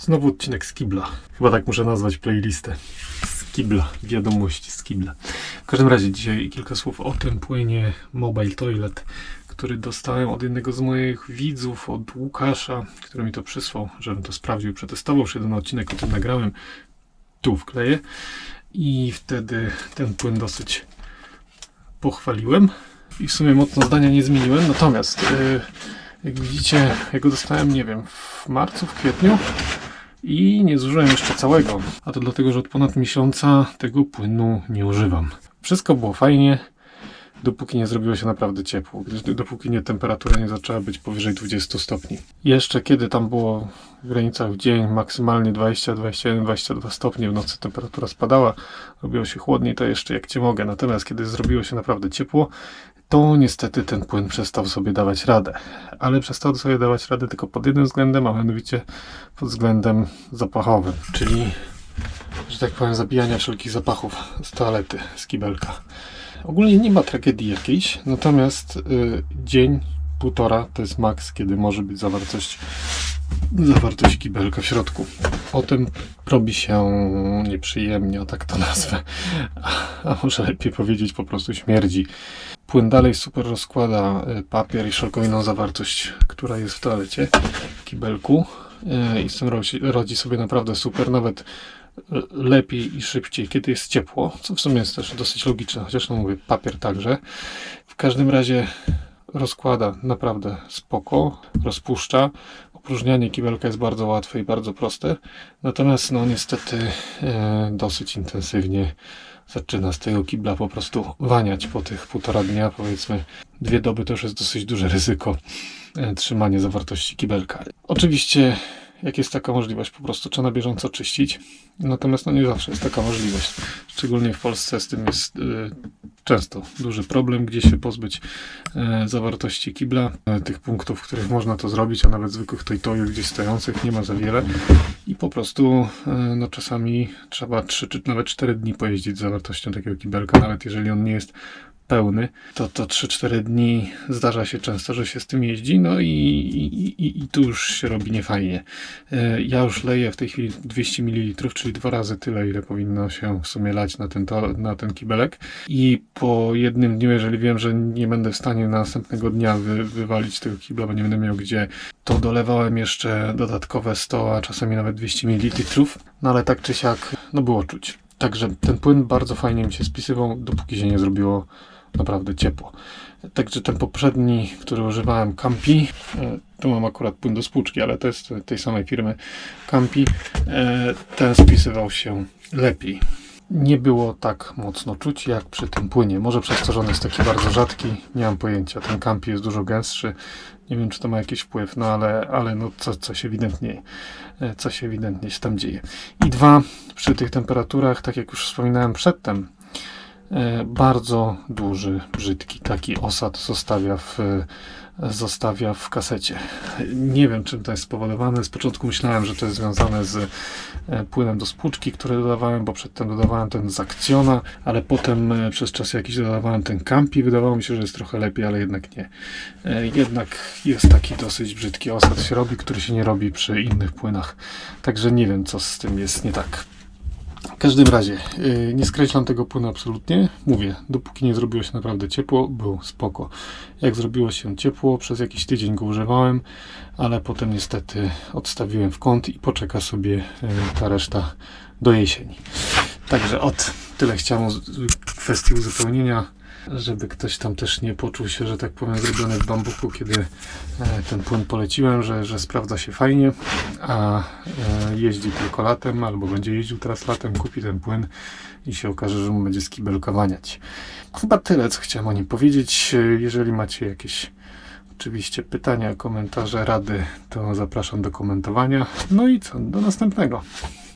Znowu odcinek z Kibla. Chyba tak muszę nazwać playlistę. Z Kibla. Wiadomości z Kibla. W każdym razie dzisiaj kilka słów o tym płynie Mobile Toilet, który dostałem od jednego z moich widzów, od Łukasza, który mi to przysłał, żebym to sprawdził, przetestował. Już jeden odcinek o tym nagrałem. Tu wkleję. I wtedy ten płyn dosyć pochwaliłem. I w sumie mocno zdania nie zmieniłem. Natomiast, yy, jak widzicie, ja go dostałem, nie wiem, w marcu, w kwietniu i nie zużyłem jeszcze całego. A to dlatego, że od ponad miesiąca tego płynu nie używam. Wszystko było fajnie, dopóki nie zrobiło się naprawdę ciepło, dopóki nie temperatura nie zaczęła być powyżej 20 stopni. Jeszcze kiedy tam było w granicach w dzień maksymalnie 20, 21, 22 stopnie, w nocy temperatura spadała, robiło się chłodniej, to jeszcze jak cię mogę. Natomiast kiedy zrobiło się naprawdę ciepło, to niestety ten płyn przestał sobie dawać radę. Ale przestał sobie dawać radę tylko pod jednym względem, a mianowicie pod względem zapachowym, czyli, że tak powiem, zabijania wszelkich zapachów z toalety, z kibelka. Ogólnie nie ma tragedii jakiejś, natomiast y, dzień, półtora to jest maks, kiedy może być zawartość, zawartość kibelka w środku. Potem robi się nieprzyjemnie, o tak to nazwę. A, a może lepiej powiedzieć, po prostu śmierdzi. Płyn dalej super rozkłada y, papier i wszelką inną zawartość, która jest w toalecie, w kibelku. Y, I z tym rodzi, rodzi sobie naprawdę super, nawet lepiej i szybciej, kiedy jest ciepło, co w sumie jest też dosyć logiczne, chociaż no mówię, papier także. W każdym razie rozkłada naprawdę spoko, rozpuszcza. Opróżnianie kibelka jest bardzo łatwe i bardzo proste, natomiast no niestety e, dosyć intensywnie zaczyna z tego kibla po prostu waniać po tych półtora dnia, powiedzmy dwie doby to już jest dosyć duże ryzyko e, trzymanie zawartości kibelka. Oczywiście jak jest taka możliwość, po prostu trzeba na bieżąco czyścić. Natomiast no nie zawsze jest taka możliwość. Szczególnie w Polsce z tym jest y, często duży problem, gdzie się pozbyć e, zawartości kibla. E, tych punktów, w których można to zrobić, a nawet zwykłych toj gdzieś stojących nie ma za wiele. I po prostu e, no czasami trzeba 3 czy nawet 4 dni pojeździć z zawartością takiego kibelka, nawet jeżeli on nie jest pełny, to to 3-4 dni zdarza się często, że się z tym jeździ, no i, i, i, tu już się robi niefajnie. E, Ja już leję w tej chwili 200 ml, czyli dwa razy tyle, ile powinno się w sumie lać na ten, to, na ten kibelek. I po jednym dniu, jeżeli wiem, że nie będę w stanie następnego dnia wy, wywalić tego kibla, bo nie będę miał gdzie, to dolewałem jeszcze dodatkowe 100, a czasami nawet 200 ml. No ale tak czy siak, no było czuć. Także ten płyn bardzo fajnie mi się spisywał, dopóki się nie zrobiło naprawdę ciepło. Także ten poprzedni, który używałem, Campi, e, tu mam akurat płyn do spłuczki, ale to jest tej samej firmy Campi, e, ten spisywał się lepiej. Nie było tak mocno czuć jak przy tym płynie. Może przez to, że on jest taki bardzo rzadki, nie mam pojęcia. Ten Campi jest dużo gęstszy. Nie wiem, czy to ma jakiś wpływ, no ale, ale no co, coś ewidentnie, e, coś ewidentnie się tam dzieje. I dwa, przy tych temperaturach, tak jak już wspominałem przedtem, bardzo duży, brzydki taki osad zostawia w, zostawia w kasecie. Nie wiem, czym to jest spowodowane. Z początku myślałem, że to jest związane z e, płynem do spłuczki, który dodawałem, bo przedtem dodawałem ten z ale potem e, przez czas jakiś dodawałem ten Campi. Wydawało mi się, że jest trochę lepiej, ale jednak nie. E, Jednak jest taki dosyć brzydki osad się robi, który się nie robi przy innych płynach. Także nie wiem, co z tym jest nie tak. W każdym razie, yy, nie skreślam tego płynu absolutnie. Mówię, dopóki nie zrobiło się naprawdę ciepło, był spoko. Jak zrobiło się ciepło, przez jakiś tydzień go używałem, ale potem niestety odstawiłem w kąt i poczeka sobie yy, ta reszta do jesieni. Także od tyle chciałem kwestii uzupełnienia, żeby ktoś tam też nie poczuł się, że tak powiem, zrobiony w bambuku, kiedy e, ten płyn poleciłem, że, że sprawdza się fajnie, a e, jeździ tylko latem, albo będzie jeździł teraz latem, kupi ten płyn i się okaże, że mu będzie z kibelka waniać. Chyba tyle, co chciałem o nim powiedzieć. Jeżeli macie jakieś oczywiście pytania, komentarze, rady, to zapraszam do komentowania. No i co, do następnego.